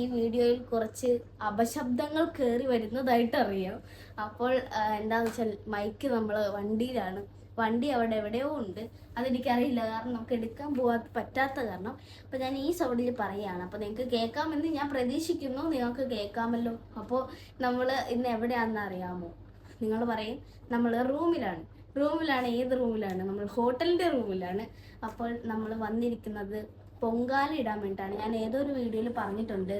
ഈ വീഡിയോയിൽ കുറച്ച് അപശബ്ദങ്ങൾ കയറി വരുന്നതായിട്ട് അറിയാം. അപ്പോൾ എന്താന്ന് വെച്ചാൽ മൈക്ക് നമ്മൾ വണ്ടിയിലാണ്. വണ്ടി അവിടെ എവിടെയോ ഉണ്ട്. അതെനിക്കറിയില്ല. കാരണം നമുക്ക് എടുക്കാൻ പോവാ പറ്റാത്ത കാരണം. അപ്പോൾ ഞാൻ ഈ സൗണ്ടിൽ പറയാണ് അപ്പോൾ നിങ്ങൾക്ക് കേൾക്കാമെന്ന് ഞാൻ പ്രതീക്ഷിക്കുന്നു. നിങ്ങൾക്ക് കേൾക്കാമല്ലോ. അപ്പോൾ നമ്മൾ ഇന്ന് എവിടെയാണെന്ന് അറിയാമോ? നിങ്ങൾ പറയും. നമ്മൾ റൂമിലാണ്. റൂമിലാണ്. ഏത് റൂമിലാണ്? നമ്മൾ ഹോട്ടലിന്റെ റൂമിലാണ്. അപ്പോൾ നമ്മൾ വന്നിരിക്കുന്നത് പൊങ്കാല ഇടാൻ വേണ്ടിയിട്ടാണ്. ഞാൻ ഏതൊരു വീഡിയോയിൽ പറഞ്ഞിട്ടുണ്ട്.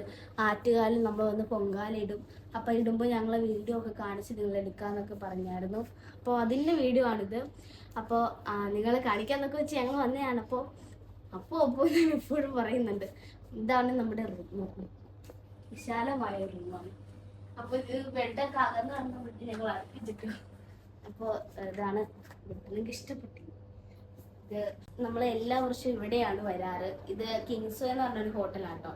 ആറ്റുകാലിൽ നമ്മൾ വന്ന് പൊങ്കാല ഇടും അപ്പോൾ ഇടുമ്പോൾ ഞങ്ങൾ വീഡിയോ ഒക്കെ കാണിച്ച് നിങ്ങൾ എടുക്കാമെന്നൊക്കെ പറഞ്ഞായിരുന്നു. അപ്പോൾ അതിന്റെ വീഡിയോ ആണിത്. അപ്പോൾ നിങ്ങളെ കാണിക്കാന്നൊക്കെ വെച്ച് ഞങ്ങൾ വന്നതാണ്. അപ്പോൾ അപ്പോൾ അപ്പോൾ ഞാൻ എപ്പോഴും പറയുന്നുണ്ട്. ഇതാണ് നമ്മുടെ റൂം. വിശാലമായ റൂമാണ്. അപ്പോൾ ഇത് ബെഡൊക്കെ അകന്ന് വേണ്ടി ഞങ്ങൾ അർപ്പിച്ചിട്ടു അപ്പോൾ ഇതാണ്. നിങ്ങൾക്ക് ഇഷ്ടപ്പെട്ടു ഇത് നമ്മൾ എല്ലാ വർഷവും ഇവിടെയാണ് വരാറ്. ഇത് കിങ്സ് എന്ന് പറഞ്ഞൊരു ഹോട്ടലാണ് കേട്ടോ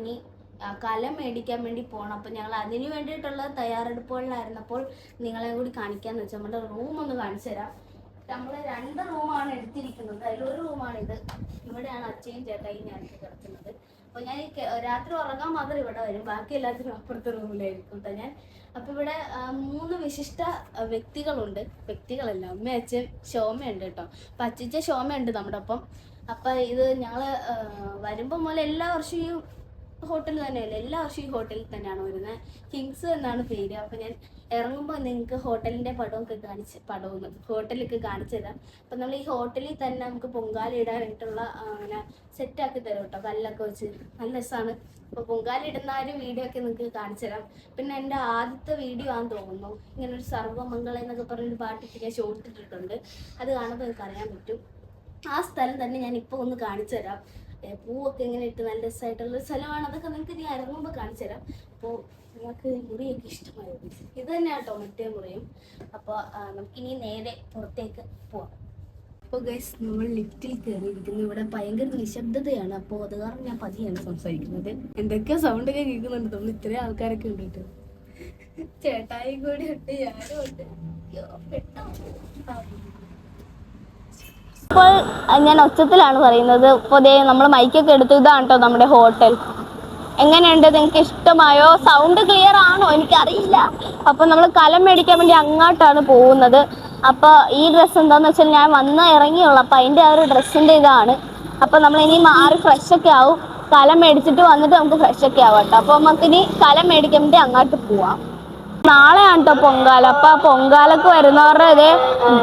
ഇനി ആ, കലം മേടിക്കാൻ വേണ്ടി പോകണം അപ്പോൾ ഞങ്ങൾ അതിന് വേണ്ടിയിട്ടുള്ള തയ്യാറെടുപ്പുകളിലായിരുന്നപ്പോൾ നിങ്ങളെ കൂടി കാണിക്കാന്ന് വെച്ചാൽ നമ്മുടെ റൂം ഒന്ന് കാണിച്ചു തരാം. നമ്മൾ രണ്ട് റൂമാണ് എടുത്തിരിക്കുന്നത്. അതിലൊരു റൂമാണിത്. ഇവിടെയാണ് അച്ഛയും ചേട്ടായി ഞാൻ കിടക്കുന്നത്. അപ്പോൾ ഞാൻ രാത്രി ഉറങ്ങാൻ മാത്രം ഇവിടെ വരും. ബാക്കി എല്ലാത്തിനും അപ്പുറത്തെ റൂമിലായിരിക്കും കേട്ടോ ഞാൻ. അപ്പൊ ഇവിടെ മൂന്ന് വിശിഷ്ട വ്യക്തികളുണ്ട്. വ്യക്തികളല്ല അമ്മ അച്ഛൻ ശോമയുണ്ട് കേട്ടോ അപ്പൊ അച്ഛച്ച ശോമയുണ്ട് നമ്മുടെ ഒപ്പം. അപ്പൊ ഇത് ഞങ്ങൾ വരുമ്പോ മുതൽ എല്ലാ വർഷവും ഹോട്ടൽ തന്നെയല്ലേ? എല്ലാ വർഷവും ഈ ഹോട്ടലിൽ തന്നെയാണ് വരുന്നത്. കിങ്സ് എന്നാണ് പേര്. അപ്പോൾ ഞാൻ ഇറങ്ങുമ്പോൾ നിങ്ങൾക്ക് ഹോട്ടലിന്റെ പടമൊക്കെ കാണിച്ച് പടവും ഹോട്ടലൊക്കെ കാണിച്ചു തരാം. അപ്പം നമ്മൾ ഈ ഹോട്ടലിൽ തന്നെ നമുക്ക് പൊങ്കാല ഇടാനായിട്ടുള്ള അങ്ങനെ സെറ്റാക്കി തരും കേട്ടോ. കല്ലൊക്കെ വെച്ച്. നല്ല രസമാണ് അപ്പോൾ പൊങ്കാല ഇടുന്ന ആ ഒരു വീഡിയോ ഒക്കെ നിങ്ങൾക്ക് കാണിച്ചു തരാം. പിന്നെ എന്റെ ആദ്യത്തെ വീഡിയോ ആണെന്ന് തോന്നുന്നു. ഇങ്ങനെ ഒരു സർവമംഗളം എന്നൊക്കെ പറഞ്ഞൊരു പാട്ടിട്ട് ഞാൻ ഷോർട്ട് അത് കാണുമ്പോൾ നിങ്ങൾക്ക് അറിയാൻ പറ്റും. ആ സ്ഥലം തന്നെ ഞാൻ ഇപ്പോൾ ഒന്ന് കാണിച്ചു തരാം. പൂവൊക്കെ ഇങ്ങനെ ഇട്ട് നല്ല രസമായിട്ടുള്ള സ്ഥലമാണ്. അതൊക്കെ നിങ്ങൾക്ക് ഇനി ഇറങ്ങുമ്പോൾ കാണിച്ചു തരാം. അപ്പോൾ നിങ്ങൾക്ക് മുറിയൊക്കെ ഇഷ്ടമായോ. ഇത് തന്നെ കേട്ടോ മറ്റേ മുറിയും. അപ്പോൾ നമുക്കിനി നേരെ പുറത്തേക്ക് പോവാം. അപ്പോൾ ഗൈസ് നമ്മൾ ലിഫ്റ്റിൽ കയറിയിരിക്കുന്നു ഇവിടെ ഭയങ്കര നിശബ്ദതയാണ്. അപ്പോൾ അത് കാരണം ഞാൻ പതിയാണ് സംസാരിക്കുന്നത്. എന്തൊക്കെ സൗണ്ട് ഒക്കെ കേൾക്കുന്നുണ്ട്. തോന്നുന്നു ഇത്രയും ആൾക്കാരൊക്കെ ഉണ്ട് കേട്ടോ ചേട്ടായി കൂടി ഉണ്ട്. ഞാനും ഉണ്ട്. ഇപ്പോൾ ഞാൻ ഒച്ചത്തിലാണ് പറയുന്നത്. പൊതുവെ നമ്മൾ മൈക്കൊക്കെ എടുത്തു. ഇതാണ് കേട്ടോ നമ്മുടെ ഹോട്ടൽ എങ്ങനെയുണ്ട്? നിങ്ങൾക്ക് ഇഷ്ടമായോ? സൗണ്ട് ക്ലിയർ ആണോ? എനിക്കറിയില്ല. അപ്പോൾ നമ്മൾ കലം മേടിക്കാൻ വേണ്ടി അങ്ങോട്ടാണ് പോകുന്നത്. അപ്പോൾ ഈ ഡ്രസ്സ് എന്താണെന്ന് വെച്ചാൽ ഞാൻ വന്ന് ഇറങ്ങിയുള്ളൂ. അപ്പോൾ അതിന്റെ ആ ഒരു ഡ്രസ്സിന്റെ ഇതാണ്. അപ്പോൾ നമ്മൾ ഇനി മാറി ഫ്രഷ് ഒക്കെ ആവും. കലം മേടിച്ചിട്ട് വന്നിട്ട് നമുക്ക് ഫ്രഷ് ഒക്കെ ആവാം കേട്ടോ അപ്പോൾ നമുക്കിനി കലം മേടിക്കാൻ വേണ്ടി അങ്ങോട്ട് പോവാം. നാളെയാണ് കേട്ടോ പൊങ്കാല. അപ്പൊ ആ പൊങ്കാലക്ക് വരുന്നവരുടെ ഇതേ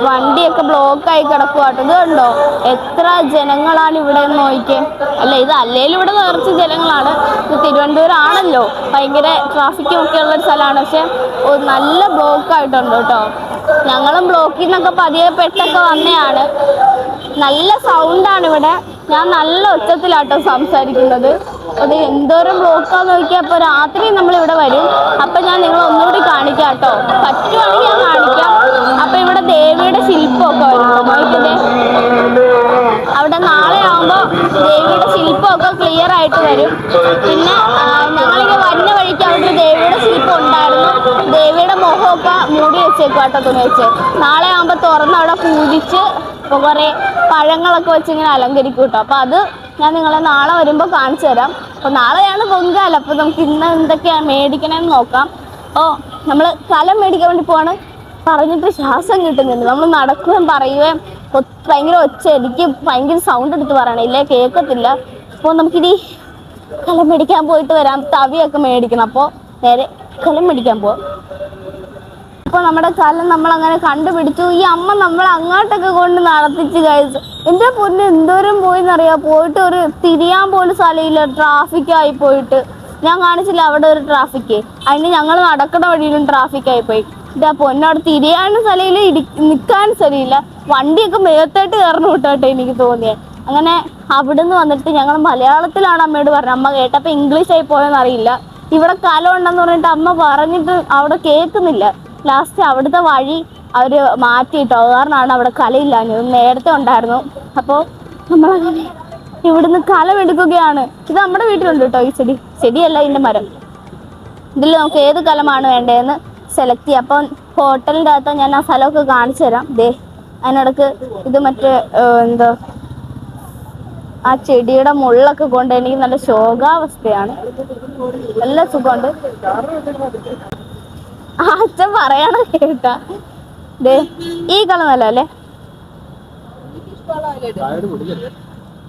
വണ്ടിയൊക്കെ ബ്ലോക്ക് ആയി കിടക്കുക കേട്ടോ ഇത് കണ്ടോ? എത്ര ജനങ്ങളാണ് ഇവിടെ നോക്കിയേ. അല്ല ഇത് അല്ലേലും ഇവിടെ നിറച്ച് ജനങ്ങളാണ്. ഇത് തിരുവനന്തപുരം ആണല്ലോ ഭയങ്കര ട്രാഫിക്കും ഒക്കെ ഉള്ള ഒരു സ്ഥലമാണ്. പക്ഷെ നല്ല ബ്ലോക്ക് ആയിട്ടുണ്ട് കേട്ടോ. ഞങ്ങളും ബ്ലോക്കിൽ നിന്നൊക്കെ പതിയെ പെട്ടൊക്കെ വന്നെയാണ്. നല്ല സൗണ്ടാണ് ഇവിടെ. ഞാൻ നല്ല ഒച്ചത്തിലാട്ടോ സംസാരിക്കുന്നത്. അത് എന്തോരം ബ്ലോക്കാന്ന് നോക്കിയാൽ അപ്പോൾ രാത്രി നമ്മൾ ഇവിടെ വരും. അപ്പം ഞാൻ നിങ്ങൾ ഒന്നുകൂടി കാണിക്കാം കേട്ടോ പറ്റുവാണെങ്കിൽ ഞാൻ കാണിക്കാം. അപ്പം ഇവിടെ ദേവിയുടെ ശില്പമൊക്കെ വരും. അവിടെ നാളെ ആകുമ്പോൾ ദേവിയുടെ ശില്പമൊക്കെ ക്ലിയർ ആയിട്ട് വരും. പിന്നെ ഞങ്ങളിങ്ങനെ വരുന്ന വഴിക്ക് അവിടെ ദേവിയുടെ ശില്പം മൂടി വെച്ചേക്കും കേട്ടോ തുണി വെച്ച്. നാളെ ആകുമ്പോൾ തുറന്ന് അവിടെ പൂജിച്ച് ഇപ്പോൾ കുറേ പഴങ്ങളൊക്കെ വെച്ച് ഇങ്ങനെ അലങ്കരിക്കും കേട്ടോ അപ്പോൾ അത് ഞാൻ നിങ്ങളെ നാളെ വരുമ്പോൾ കാണിച്ചു തരാം. അപ്പോൾ നാളെയാണ് പൊങ്കാല അപ്പോൾ നമുക്ക് ഇന്ന് എന്തൊക്കെയാണ് മേടിക്കണമെന്ന് നോക്കാം. ഓ നമ്മൾ കലം മേടിക്കാൻ വേണ്ടി പോവാണ്. പറഞ്ഞിട്ട് ശ്വാസം കിട്ടുന്നുണ്ട് നമ്മൾ നടക്കുകയും പറയുകയും ഭയങ്കര ഒച്ച എനിക്ക് ഭയങ്കര സൗണ്ട് എടുത്ത് പറയണം. ഇല്ലേ? കേൾക്കത്തില്ല അപ്പോൾ നമുക്കിനി കലം മേടിക്കാൻ പോയിട്ട് വരാം. തവിയൊക്കെ മേടിക്കണം. അപ്പോൾ നേരെ കലം മേടിക്കാൻ പോവാം. അപ്പോൾ നമ്മുടെ കല്ലം നമ്മൾ അങ്ങനെ കണ്ടുപിടിച്ചു. ഈ അമ്മ നമ്മളെ അങ്ങോട്ടൊക്കെ കൊണ്ട് നടത്തിച്ച് കഴിച്ചു എന്റെ പൊന്ന് എന്തോരം പോയി എന്നറിയാം പോയിട്ട് ഒരു തിരിയാൻ പോലും സ്ഥലമില്ല. ട്രാഫിക് ആയി പോയിട്ട്. ഞാൻ കാണിച്ചില്ല അവിടെ ഒരു ട്രാഫിക്ക് അതിന് ഞങ്ങൾ നടക്കുന്ന വഴിയിലും ട്രാഫിക് ആയി പോയി. എന്റെ പൊന്നവിടെ തിരിയാനും സ്ഥലമില്ല ഇടി നിൽക്കാനും സ്ഥലമില്ല. വണ്ടിയൊക്കെ മേത്തോട്ട് കയറണം വിട്ടോട്ടെ എനിക്ക് തോന്നിയത് അങ്ങനെ അവിടുന്ന് വന്നിട്ട് ഞങ്ങൾ മലയാളത്തിലാണ് അമ്മയോട് പറഞ്ഞത്. അമ്മ കേട്ടപ്പോൾ ഇംഗ്ലീഷായി പോയെന്ന് അറിയില്ല. ഇവിടെ കലം ഉണ്ടെന്ന് പറഞ്ഞിട്ട് അമ്മ പറഞ്ഞിട്ട് അവിടെ കേൾക്കുന്നില്ല. ലാസ്റ്റ് അവിടുത്തെ വഴി അവർ മാറ്റിയിട്ടോ. കാരണമാണ് അവിടെ കലയില്ലാഞ്ഞത്. നേരത്തെ ഉണ്ടായിരുന്നു. അപ്പോൾ നമ്മളങ്ങനെ ഇവിടുന്ന് കലമെടുക്കുകയാണ് ഇത് നമ്മുടെ വീട്ടിലുണ്ട് കേട്ടോ ഈ ചെടി. ചെടിയല്ല ഇതിന്റെ മരം. ഇതിൽ നമുക്ക് ഏത് കലമാണ് വേണ്ടതെന്ന് സെലക്ട് ചെയ്യാം. അപ്പം ഹോട്ടലിന്റെ അകത്ത് ഞാൻ ആ സ്ഥലമൊക്കെ കാണിച്ചു തരാം. ദേ അതിനിടക്ക് ഇത് മറ്റേ എന്താ ആ ചെടിയുടെ മുള്ളൊക്കെ കൊണ്ട് എനിക്ക് നല്ല ശോകാവസ്ഥയാണ്. നല്ല സുഖമുണ്ട്. ആ അച്ഛൻ പറയണ കേട്ടാ. ദേ ഈ കളർ നല്ല അല്ലേ?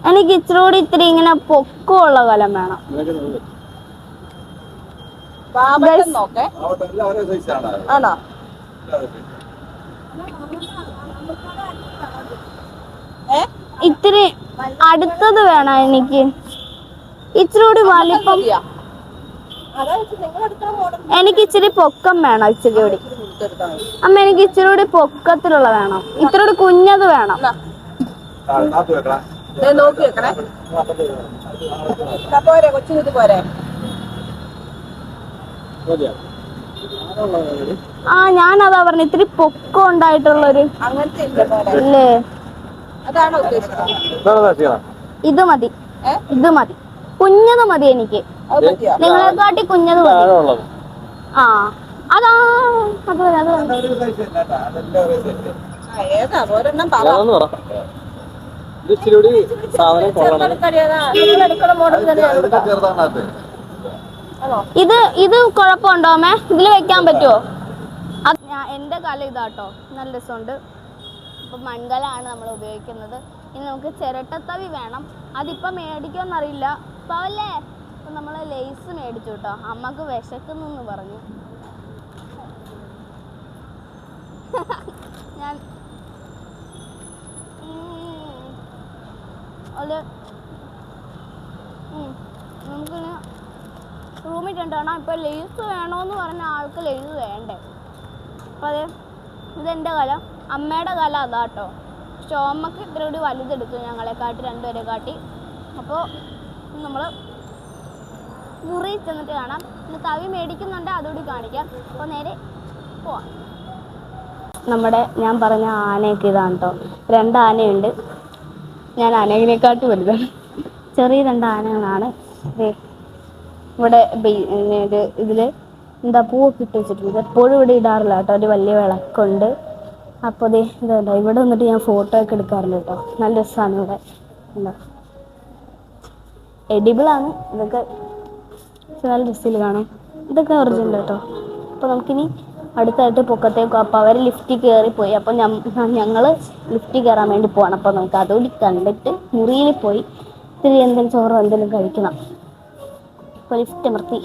എനിക്ക് ഇച്ചിരി കൂടി ഇത്തിരി ഇങ്ങനെ പൊക്കമുള്ള കലം വേണം. ആണോ? ഇത്തിരി അടുത്തത് വേണം എനിക്ക്. ഇച്ചിരി കൂടി വലിപ്പം മതിയോ? അതാ വെച്ച് നിങ്ങൾ എടുക്കുന്ന മോഡൽ എനിക്ക് ഇച്ചിരി പൊക്കം വേണം ഇച്ചിരി കൂടി. അമ്മ എനിക്ക് ഇച്ചിരി കൂടി പൊക്കത്തിലുള്ള വേണം. ഇത്തിരി കൂടി കുഞ്ഞത് വേണം. നോക്കി വെക്കണേ. പോരെ ആ ഞാനതാ പറഞ്ഞ ഇത്തിരി പൊക്കം ഉണ്ടായിട്ടുള്ളൊരു ഇല്ല ഇത് മതി? ഇത് മതി. കുഞ്ഞത് മതി എനിക്ക്. അത് നിങ്ങളെക്കാട്ടി കുഞ്ഞത് മതി. ആ. അതാ അത്. ഇത് ഇത് കുഴപ്പമുണ്ടോ മേ ഇതിൽ വെക്കാൻ പറ്റുമോ അത് ഞാൻ എന്റെ കല ഇതാട്ടോ. നല്ല രസമുണ്ട്. ഇപ്പം മൺകലാണ് നമ്മൾ ഉപയോഗിക്കുന്നത്. ഇനി നമുക്ക് ചിരട്ടത്തവി വേണം. അതിപ്പം മേടിക്കുമെന്നറിയില്ല പാവല്ലേ ഇപ്പം നമ്മൾ ലേസ് മേടിച്ചു കേട്ടോ അമ്മയ്ക്ക് വിശക്കുന്നെന്ന് പറഞ്ഞു. ഞാൻ. അത് നമുക്ക് റൂമിൽ കണ്ടാണ് ഇപ്പോൾ ലേസ് വേണമെന്ന് പറഞ്ഞ ആൾക്ക് ലേസ് വേണ്ടേ? അപ്പോൾ അതെ ഇതെന്റെ കല. അമ്മയുടെ കല അതാ കേട്ടോ പക്ഷെ ഓമ്മക്ക് ഇത്ര കൂടി വലുതെടുത്തു ഞങ്ങളെ കാട്ടി രണ്ടുപേരെ കാട്ടി അപ്പോൾ നമ്മൾ മുറി ചെന്നിട്ട് കാണാം. പിന്നെ തവി മേടിക്കുന്നുണ്ട് അതുകൂടി കാണിക്കാം. അപ്പോൾ നേരെ പോവാം. നമ്മുടെ ഞാൻ പറഞ്ഞ ആനയൊക്കെ ഇതാണ് കേട്ടോ രണ്ട് ആനയുണ്ട്. ഞാൻ ആനേനെക്കാട്ടി വലുതാണ്. ചെറിയ രണ്ട് ആനകളാണ്. ഇവിടെ ഇത് ഇതിൽ എന്താ പൂവൊക്കെ ഇട്ട് വെച്ചിട്ടുണ്ട്. എപ്പോഴും ഇവിടെ ഇടാറില്ല കേട്ടോ ഒരു വലിയ വിളക്കുണ്ട്. അപ്പോൾ ദേ ഇതുണ്ടോ ഇവിടെ വന്നിട്ട് ഞാൻ ഫോട്ടോ ഒക്കെ എടുക്കാറുണ്ട് കേട്ടോ നല്ല രസമാണ് ഇവിടെ. എന്താ? എഡിബിളാണ് ഇതൊക്കെ നല്ല രസത്തിൽ കാണും. ഇതൊക്കെ ഒറിജിനൽ കേട്ടോ അപ്പോൾ നമുക്കിനി അടുത്തായിട്ട് പൊക്കത്തേക്ക് അപ്പോൾ അവർ ലിഫ്റ്റിൽ പോയി അപ്പോൾ ഞങ്ങൾ ലിഫ്റ്റിൽ കയറാൻ വേണ്ടി പോവാണ്. അപ്പോൾ നമുക്ക് അതുകൂടി കണ്ടിട്ട് മുറിയിൽ പോയി ഇത്തിരി എന്തെങ്കിലും ചോറോ എന്തെങ്കിലും കഴിക്കണം. അപ്പോൾ ലിഫ്റ്റ് അമർത്തി.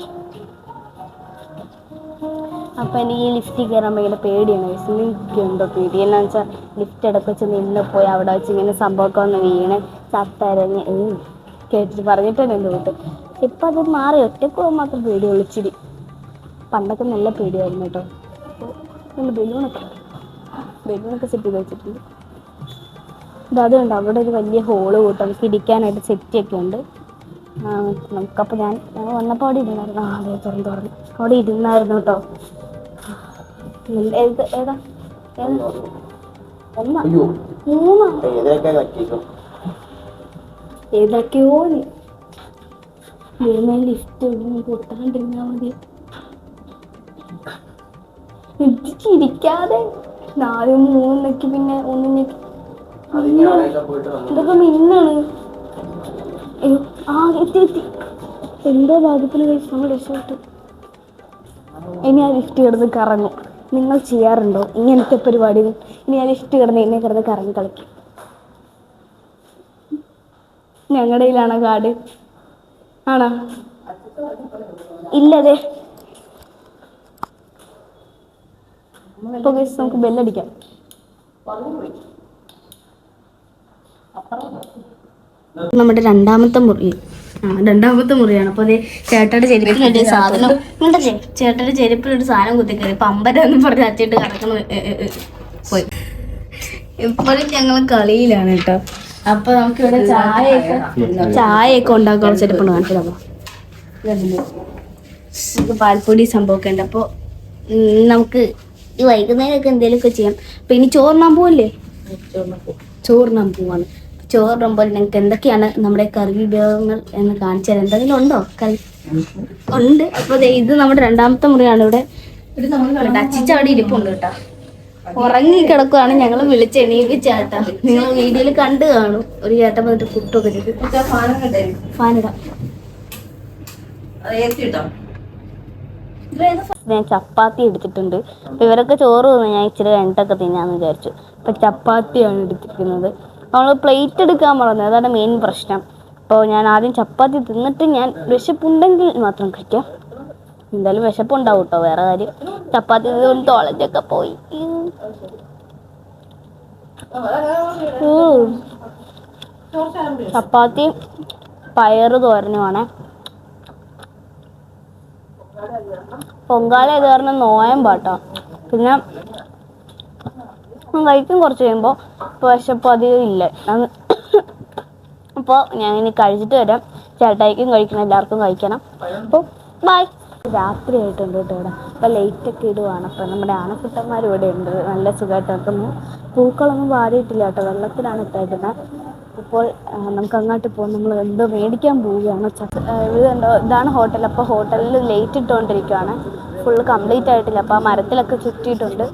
അപ്പോൾ എനിക്ക് ഈ ലിഫ്റ്റിൽ കയറാൻ ഭയങ്കര പേടിയാണ്. എനിക്കുണ്ടോ പേടി. എന്നാ വെച്ചാൽ ലിഫ്റ്റ് ഇടയ്ക്ക് വെച്ച് നിന്ന് പോയി അവിടെ വെച്ച് ഇങ്ങനെ സംഭവമൊക്കെ ഒന്ന് വീണ് ചത്തരഞ്ഞ്. കേട്ടിട്ട് പറഞ്ഞിട്ടുണ്ട് എന്റെ വീട്ട് ഇപ്പം അത് മാറി ഒറ്റയ്ക്ക് പോകാൻ മാത്രം പേടി ഒളിച്ചിടി പണ്ടൊക്കെ നല്ല പേടിയായിരുന്നു കേട്ടോ. അപ്പോൾ നല്ല ബലൂണൊക്കെ ബലൂണൊക്കെ സെറ്റ് ചെയ്ത് വെച്ചിട്ടുണ്ട്. ഇത് അതുകൊണ്ട് അവിടെ ഒരു വലിയ ഹോൾ കൂട്ടും നമുക്ക് ഇരിക്കാനായിട്ട് സെറ്റിയൊക്കെ ഉണ്ട്. നമുക്കപ്പോൾ ഞാൻ ഞങ്ങൾ വന്നപ്പോൾ അവിടെ ഇരുന്നായിരുന്നു. ആ അതെ തുറന്ന് തുറന്ന്. അവിടെ ഇരുന്നായിരുന്നു കേട്ടോ. ഏതാ ഏതാ? ഒന്നാ. മൂന്നാ? ഏതൊക്കെയോ ദൈവമേ ലിഫ്റ്റ് ഒന്നും പൊട്ടാണ്ടിരുന്നാ മതി. ചിരിക്കാതെ. നാലും മൂന്നൊക്കെ പിന്നെ ഒന്നിനൊക്കെ. ഇതൊക്കെ മിന്നാണ് ആ എത്തി എത്തി. എന്തോ ഭാഗ്യത്തിന് കഴിച്ച് നമ്മൾ രക്ഷപ്പെട്ടു. ഇനി ആ ലിഫ്റ്റ് കിടന്ന് കറങ്ങും. നിങ്ങൾ ചെയ്യാറുണ്ടോ? ഇങ്ങനത്തെ പരിപാടികൾ? ഇനി ആ ലിഫ്റ്റ് കിടന്ന് എന്നെ കിടന്ന് കറങ്ങി കളിക്കും. ഞങ്ങളുടെ കാട്? ആണോ? ഇല്ലതെ. ഇപ്പൊ നമുക്ക് ബെല്ലടിക്കാം നമ്മുടെ രണ്ടാമത്തെ മുറി. ആ രണ്ടാമത്തെ മുറിയാണ്. അപ്പൊ അതേ ചേട്ടയുടെ ചെരുപ്പിലൊരു സാധനം ഉണ്ടല്ലേ ചേട്ടയുടെ ചെരുപ്പിലൊരു സാധനം കുത്തിക്കറി പമ്പര എന്ന് പറഞ്ഞ് അച്ചിട്ട് കിടക്കണ. പോയി. ഇപ്പോഴും ഞങ്ങൾ കളിയിലാണ് കേട്ടോ. അപ്പൊ നമുക്ക് ഇവിടെ ചായയൊക്കെ ചായയൊക്കെ തരാമോ നമുക്ക് പാൽപ്പൊടി സംഭവമൊക്കെ ഉണ്ട്. അപ്പോൾ നമുക്ക് ഈ വൈകുന്നേരമൊക്കെ എന്തെങ്കിലുമൊക്കെ ചെയ്യാം. അപ്പൊ ഇനി ചോറിനാൻ പോവല്ലേ? ചോറിനാൻ പോവാണ്. ചോറിനാൻ പോലെ നിങ്ങൾക്ക് എന്തൊക്കെയാണ് നമ്മുടെ കറി വിഭവങ്ങൾ എന്ന് കാണിച്ചു തരാം എന്തെങ്കിലും ഉണ്ടോ കറി? ഉണ്ട്. അപ്പൊ ദേ ഇത് നമ്മുടെ രണ്ടാമത്തെ മുറിയാണ് ഇവിടെ. അച്ചിച്ചവിടെ ഇരിപ്പുണ്ട് കേട്ടോ. ഉറങ്ങി കിടക്കുവാണ് ഞങ്ങൾ വിളിച്ച് എണീപ്പിച്ചാട്ടാ നിങ്ങൾ വീഡിയോയിൽ കണ്ടു കാണും. ഒരു ചേട്ടൻ വന്നിട്ട് ചെയ്ത് ഫാനിടാം. ഞാൻ ചപ്പാത്തി എടുത്തിട്ടുണ്ട്. അപ്പൊ ഇവരൊക്കെ ചോറ് തിന്നു ഞാൻ ഇച്ചിരി രണ്ടൊക്കെ തിന്നാന്ന് വിചാരിച്ചു. അപ്പൊ ചപ്പാത്തിയാണ് എടുത്തിരിക്കുന്നത്. നമ്മൾ പ്ലേറ്റ് എടുക്കാൻ പറഞ്ഞത് അതാണ് മെയിൻ പ്രശ്നം. അപ്പോൾ ഞാൻ ആദ്യം ചപ്പാത്തി തിന്നിട്ട് ഞാൻ വിശപ്പുണ്ടെങ്കിൽ മാത്രം കഴിക്കാം. എന്തായാലും വിശപ്പുണ്ടാവും കേട്ടോ വേറെ കാര്യം. ചപ്പാത്തി തിന്ന് തോളച്ചൊക്കെ പോയി. ചപ്പാത്തി പയറ് തോരനുമാണ് പൊങ്കാല ഇത് പറഞ്ഞ നോയമ്പാട്ടോ പിന്നെ കഴിക്കും കുറച്ച് കഴിയുമ്പോൾ ഇപ്പോൾ വിശപ്പ് അധികം ഇല്ല. അപ്പോൾ ഞാൻ ഇനി കഴിച്ചിട്ട് വരാം. ചേട്ടായിക്കും കഴിക്കണം എല്ലാവർക്കും കഴിക്കണം. അപ്പോൾ ബൈ രാത്രി ആയിട്ടുണ്ട് കേട്ടോ ഇവിടെ. അപ്പോൾ ലൈറ്റൊക്കെ ഇടുവാണ്. അപ്പോൾ നമ്മുടെ ആനക്കുട്ടന്മാർ ഇവിടെ ഉണ്ട്. നല്ല സുഖമായിട്ട് നിൽക്കുന്നു പൂക്കളൊന്നും വാരിയിട്ടില്ല കേട്ടോ. വെള്ളത്തിലാണ് ഇട്ടേക്കുന്നത് ഇപ്പോൾ നമുക്ക് അങ്ങോട്ട് പോകും. നമ്മൾ എന്തോ മേടിക്കാൻ പോവുകയാണ്. ഇത് എന്തോ ഇതാണ് ഹോട്ടൽ അപ്പോൾ ഹോട്ടലിൽ ലൈറ്റ് ഇട്ടുകൊണ്ടിരിക്കുകയാണ് ഫുള്ള് കംപ്ലീറ്റ് ആയിട്ടില്ല. അപ്പോൾ ആ മരത്തിലൊക്കെ ചുറ്റിയിട്ടുണ്ട്.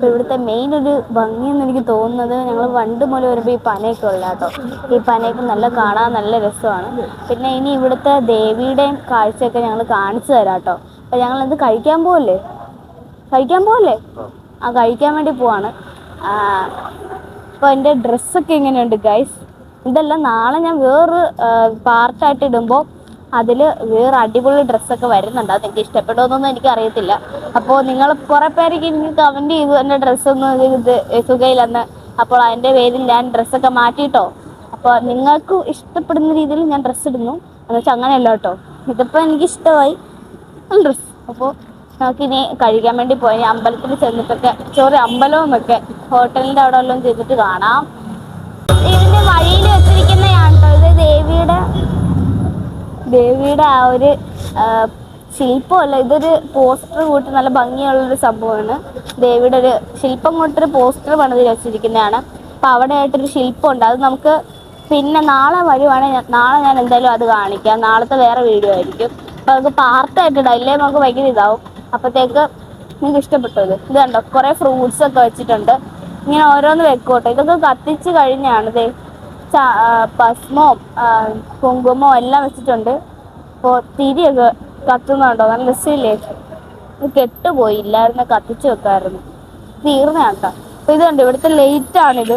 അപ്പോൾ ഇവിടുത്തെ മെയിൻ ഒരു ഭംഗിയെന്ന് എനിക്ക് തോന്നുന്നത് ഞങ്ങൾ വണ്ട് മുതൽ വരുമ്പോൾ ഈ പനയൊക്കെ ഉള്ള കേട്ടോ ഈ പനയൊക്കെ നല്ല കാണാൻ നല്ല രസമാണ്. പിന്നെ ഇനി ഇവിടുത്തെ ദേവിയുടെയും കാഴ്ചയൊക്കെ ഞങ്ങൾ കാണിച്ചു തരാം കേട്ടോ അപ്പോൾ ഞങ്ങൾ എന്ത് കഴിക്കാൻ പോവല്ലേ? കഴിക്കാൻ പോവല്ലേ? ആ കഴിക്കാൻ വേണ്ടി പോവാണ്. അപ്പോൾ എന്റെ ഡ്രസ്സൊക്കെ എങ്ങനെയുണ്ട് ഗൈസ് ഇതെല്ലാം നാളെ ഞാൻ വേറൊരു പാർട്ടായിട്ട് ഇടുമ്പോൾ അതിൽ വേറെ അടിപൊളി ഡ്രസ്സൊക്കെ വരുന്നുണ്ട്. അത് എനിക്ക് ഇഷ്ടപ്പെടുമെന്നൊന്നും എനിക്ക് അറിയത്തില്ല അപ്പോൾ നിങ്ങൾ കുറേ പേരൊക്കെ എനിക്ക് കമന്റ് ചെയ്തു എന്റെ ഡ്രസ്സൊന്നും ഇത് സുഖയില്ലെന്ന്. അപ്പോൾ അതിന്റെ പേരിൽ ഞാൻ ഡ്രസ്സൊക്കെ മാറ്റിയിട്ടോ അപ്പോൾ നിങ്ങൾക്ക് ഇഷ്ടപ്പെടുന്ന രീതിയിൽ ഞാൻ ഡ്രസ്സ് ഇടുന്നു. എന്ന് വെച്ചാൽ അങ്ങനെയല്ല കേട്ടോ. ഇതിപ്പോൾ എനിക്ക് ഇഷ്ടമായി. ഡ്രസ്സ് അപ്പോൾ നമുക്കിനി കഴിക്കാൻ വേണ്ടി പോയി. അമ്പലത്തിൽ ചെന്നിട്ടൊക്കെ ചോറി അമ്പലവുമൊക്കെ ഹോട്ടലിന്റെ അവിടെ എല്ലാം ചെയ്തിട്ട് കാണാം. ഇതിന്റെ വഴിയിൽ വെച്ചിരിക്കുന്നതാണ് കേട്ടോ ഇത് ദേവിയുടെ ദേവിയുടെ ആ ഒരു ശില്പമല്ല ഇതൊരു പോസ്റ്റർ കൂട്ടി നല്ല ഭംഗിയുള്ളൊരു സംഭവമാണ്. ദേവിയുടെ ഒരു ശില്പം കൊണ്ടൊരു പോസ്റ്റർ പണിതിൽ വെച്ചിരിക്കുന്നതാണ്. അപ്പം അവിടെ ആയിട്ടൊരു ശില്പമുണ്ട്. അത് നമുക്ക് പിന്നെ നാളെ വരുവാണെങ്കിൽ നാളെ ഞാൻ എന്തായാലും അത് കാണിക്കാം. നാളത്തെ വേറെ വീഡിയോ ആയിരിക്കും. അപ്പം നമുക്ക് പാർട്ടായിട്ട് ഇടാം. ഇല്ലേ? നമുക്ക് ഭയങ്കര ഇതാവും. അപ്പോഴത്തേക്ക് നിങ്ങൾക്ക് ഇഷ്ടപ്പെട്ടു ഇത് ഇത് കണ്ടോ? കുറേ ഫ്രൂട്ട്സ് ഒക്കെ വെച്ചിട്ടുണ്ട്. ഇങ്ങനെ ഓരോന്ന് വെക്കോട്ടെ. ഇതൊക്കെ കത്തിച്ച് കഴിഞ്ഞാണ് ദേ ഭസ്മവും കുങ്കുമവും എല്ലാം വെച്ചിട്ടുണ്ട്. അപ്പോൾ തിരിയൊക്കെ കത്തുന്നുണ്ടോ? നല്ല രസമില്ലേ? കെട്ടുപോയി. ഇല്ലായിരുന്നു കത്തിച്ച് വെക്കായിരുന്നു. തീർന്ന കേട്ടോ അപ്പോൾ ഇത് കണ്ടോ? ഇവിടുത്തെ ലൈറ്റ് ആണിത്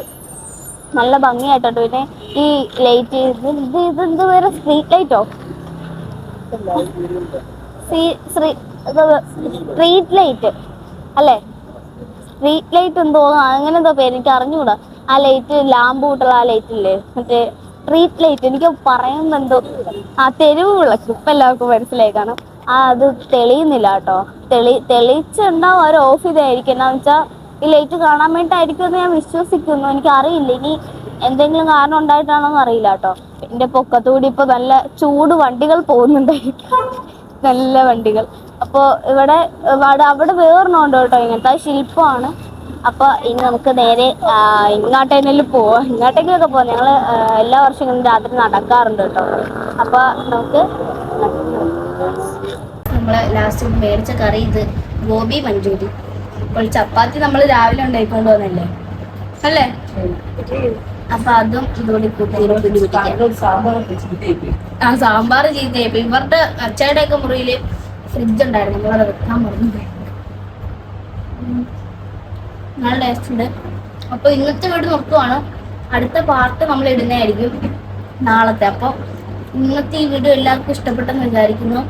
നല്ല ഭംഗിയായിട്ടുണ്ട്. പിന്നെ ഈ ലൈറ്റ് ഇത് ഇത് ഇത് എന്ത് പേര്? സ്ട്രീറ്റ് ലൈറ്റോ? Street light. അല്ലേ? സ്ട്രീറ്റ് ലൈറ്റ് എന്തോ അങ്ങനെ എന്തോ പേര്. എനിക്ക് അറിഞ്ഞൂടാ. ആ ലൈറ്റ് ലാമ്പ് കൂട്ടുള്ള ആ ലൈറ്റ് ഇല്ലേ? മറ്റേ സ്ട്രീറ്റ് ലൈറ്റ് എനിക്ക് എന്തോ ആ തെരുവ് വിളക്ക് ഇപ്പൊ എല്ലാവർക്കും മനസ്സിലായി കാണും ആ അത് തെളിയുന്നില്ല കേട്ടോ. തെളി തെളിയിച്ചുണ്ടാവും അവർ ഓഫ് ചെയ്തായിരിക്കും എന്നാന്ന് വെച്ചാൽ ഈ ലൈറ്റ് കാണാൻ വേണ്ടിയിട്ടായിരിക്കും എന്ന് ഞാൻ വിശ്വസിക്കുന്നു. എനിക്ക് അറിയില്ല. ഇനി എന്തെങ്കിലും കാരണം ഉണ്ടായിട്ടാണോ എന്ന് അറിയില്ല കേട്ടോ. എന്റെ പൊക്കത്തുകൂടി ഇപ്പൊ നല്ല ചൂട് വണ്ടികൾ പോകുന്നുണ്ടായിരിക്കും. നല്ല വണ്ടികൾ. അപ്പോൾ ഇവിടെ അവിടെ വേറൊന്നുണ്ട് കേട്ടോ ഇങ്ങനത്തെ. ശില്പമാണ്. അപ്പോൾ ഇനി നമുക്ക് നേരെ ഇങ്ങോട്ടേനെങ്കിലും പോവാം. ഇങ്ങോട്ടേക്കൊക്കെ പോവാം. ഞങ്ങൾ എല്ലാ വർഷവും ഇങ്ങനെ രാത്രി നടക്കാറുണ്ട് കേട്ടോ. അപ്പോൾ നമുക്ക് നമ്മളെ ലാസ്റ്റ് മേടിച്ച കറി ഇത് ഗോബി മഞ്ചൂരി. അപ്പോൾ ചപ്പാത്തി നമ്മൾ രാവിലെ ഉണ്ടായിക്കൊണ്ട് വന്നല്ലേ? അല്ലേ? അപ്പൊ അതും ഇതോടെ ആ സാമ്പാർ ചീത്തയായി ഇവരുടെ അച്ചായുടെ മുറിയിൽ ഫ്രിഡ്ജ് ഉണ്ടായിരുന്നു. നമ്മളത് വെക്കാൻ മറന്നു. നല്ല ടേസ്റ്റ് ഉണ്ട്. അപ്പൊ ഇന്നത്തെ വീട് നിർത്തുവാണ് അടുത്ത പാർട്ട് നമ്മൾ ഇടുന്നതായിരിക്കും നാളത്തെ. അപ്പൊ ഇന്നത്തെ ഈ വീഡിയോ എല്ലാവർക്കും ഇഷ്ടപ്പെട്ടെന്ന് വിചാരിക്കുന്നു.